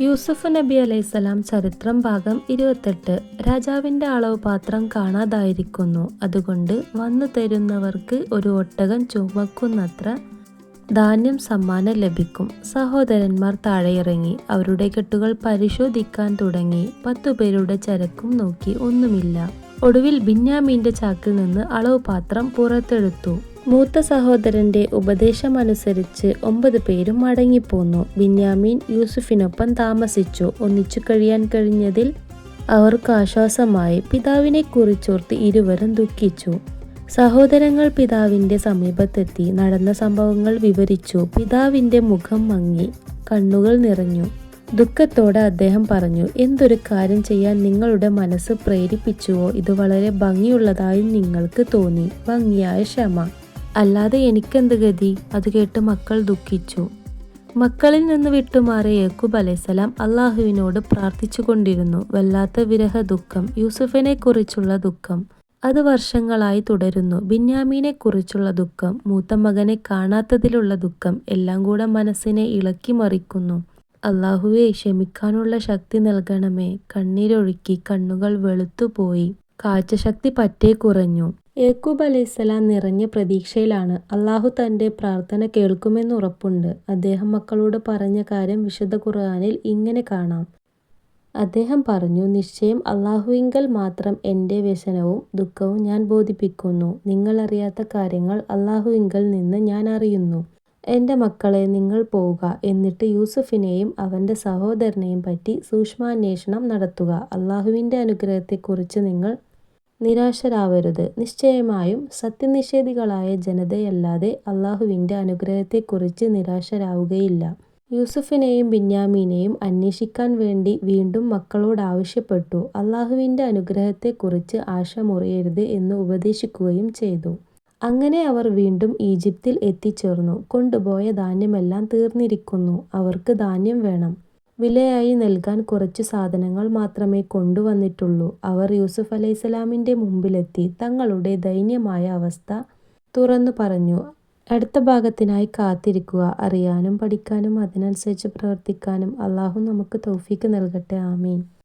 യൂസുഫ് നബി അലൈസലാം ചരിത്രം ഭാഗം ഇരുപത്തെട്ട് രാജാവിന്റെ അളവ് പാത്രം കാണാതായിരിക്കുന്നു. അതുകൊണ്ട് വന്നു തരുന്നവർക്ക് ഒരു ഒട്ടകം ചുമക്കുന്നത്ര ധാന്യം സമ്മാനം ലഭിക്കും. സഹോദരന്മാർ താഴെയിറങ്ങി. അവരുടെ കെട്ടുകൾ പരിശോധിക്കാൻ തുടങ്ങി. പത്തുപേരുടെ ചരക്കും നോക്കി ഒന്നുമില്ല. ഒടുവിൽ ബിന്യാമീന്റെ ചാക്കിൽ നിന്ന് അളവ് പാത്രം പുറത്തെടുത്തു. മൂത്ത സഹോദരന്റെ ഉപദേശമനുസരിച്ച് ഒമ്പത് പേരും മടങ്ങിപ്പോന്നു. ബിന്യാമീൻ യൂസുഫിനൊപ്പം താമസിച്ചു. ഒന്നിച്ചു കഴിയാൻ കഴിഞ്ഞതിൽ അവർക്ക് ആശ്വാസമായി. പിതാവിനെ കുറിച്ചോർത്ത് ഇരുവരും ദുഃഖിച്ചു. സഹോദരങ്ങൾ പിതാവിന്റെ സമീപത്തെത്തി. നടന്ന സംഭവങ്ങൾ വിവരിച്ചു. പിതാവിന്റെ മുഖം മങ്ങി കണ്ണുകൾ നിറഞ്ഞു. ദുഃഖത്തോടെ അദ്ദേഹം പറഞ്ഞു എന്തൊരു കാര്യം ചെയ്യാൻ നിങ്ങളുടെ മനസ്സ് പ്രേരിപ്പിച്ചുവോ? ഇത് വളരെ ഭംഗിയുള്ളതായി നിങ്ങൾക്ക് തോന്നി. ഭംഗിയായ ക്ഷമ. അല്ലാതെ എനിക്കെന്ത് ഗതി? അത് കേട്ട് മക്കൾ ദുഃഖിച്ചു. മക്കളിൽ നിന്ന് വിട്ടുമാറിയ യക്കൂബ് അലൈസലാം അള്ളാഹുവിനോട് പ്രാർത്ഥിച്ചുകൊണ്ടിരുന്നു വല്ലാത്ത വിരഹ ദുഃഖം യൂസുഫിനെ കുറിച്ചുള്ള ദുഃഖം. അത് വർഷങ്ങളായി തുടരുന്നു. ബിന്യാമീനെ കുറിച്ചുള്ള ദുഃഖം മൂത്ത മകനെ കാണാത്തതിലുള്ള ദുഃഖം എല്ലാം കൂടെ മനസ്സിനെ ഇളക്കി മറിക്കുന്നു. അള്ളാഹുവെ ക്ഷമിക്കാനുള്ള ശക്തി നൽകണമേ. കണ്ണീരൊഴുക്കി കണ്ണുകൾ വെളുത്തുപോയി. കാഴ്ചശക്തി പറ്റേ കുറഞ്ഞു. യേക്കൂബ് അലൈഹിസ്സലാം നിറഞ്ഞ പ്രതീക്ഷയിലാണ്. അള്ളാഹു തന്റെ പ്രാർത്ഥന കേൾക്കുമെന്ന് ഉറപ്പുണ്ട്. അദ്ദേഹം മക്കളോട് പറഞ്ഞ കാര്യം വിശുദ്ധ ഖുർആാനിൽ ഇങ്ങനെ കാണാം. അദ്ദേഹം പറഞ്ഞു നിശ്ചയം അള്ളാഹുവിങ്കൽ മാത്രം എന്റെ വ്യസനവും ദുഃഖവും ഞാൻ ബോധിപ്പിക്കുന്നു. നിങ്ങളറിയാത്ത കാര്യങ്ങൾ അള്ളാഹുവിങ്കൽ നിന്ന് ഞാൻ അറിയുന്നു. എന്റെ മക്കളെ നിങ്ങൾ പോവുക. എന്നിട്ട് യൂസുഫിനെയും അവന്റെ സഹോദരനെയും പറ്റി സൂക്ഷ്മാന്വേഷണം നടത്തുക. അള്ളാഹുവിന്റെ അനുഗ്രഹത്തെക്കുറിച്ച് നിങ്ങൾ നിരാശരാവരുത്. നിശ്ചയമായും സത്യനിഷേധികളായ ജനതയല്ലാതെ അള്ളാഹുവിന്റെ അനുഗ്രഹത്തെക്കുറിച്ച് നിരാശരാവുകയില്ല. യൂസുഫിനെയും ബിന്യാമീനെയും അന്വേഷിക്കാൻ വേണ്ടി വീണ്ടും മക്കളോട് ആവശ്യപ്പെട്ടു. അള്ളാഹുവിന്റെ അനുഗ്രഹത്തെക്കുറിച്ച് ആശ മുറിയരുത് എന്ന് ഉപദേശിക്കുകയും ചെയ്തു. അങ്ങനെ അവർ വീണ്ടും ഈജിപ്തിൽ എത്തിച്ചേർന്നു. കൊണ്ടുപോയ ധാന്യമെല്ലാം തീർന്നിരിക്കുന്നു. അവർക്ക് ധാന്യം വേണം. വിലയായി നൽകാൻ കുറച്ചു സാധനങ്ങൾ മാത്രമേ കൊണ്ടുവന്നിട്ടുള്ളൂ. അവർ യൂസുഫ് അലൈഹിസ്സലാമിന്റെ മുമ്പിലെത്തി തങ്ങളുടെ ദൈന്യമായ അവസ്ഥ തുറന്നു പറഞ്ഞു. അടുത്ത ഭാഗത്തിനായി കാത്തിരിക്കുക അറിയാനും പഠിക്കാനും അതിനനുസരിച്ച് പ്രവർത്തിക്കാനും അള്ളാഹു നമുക്ക് തൗഫീക്ക് നൽകട്ടെ. ആമീൻ.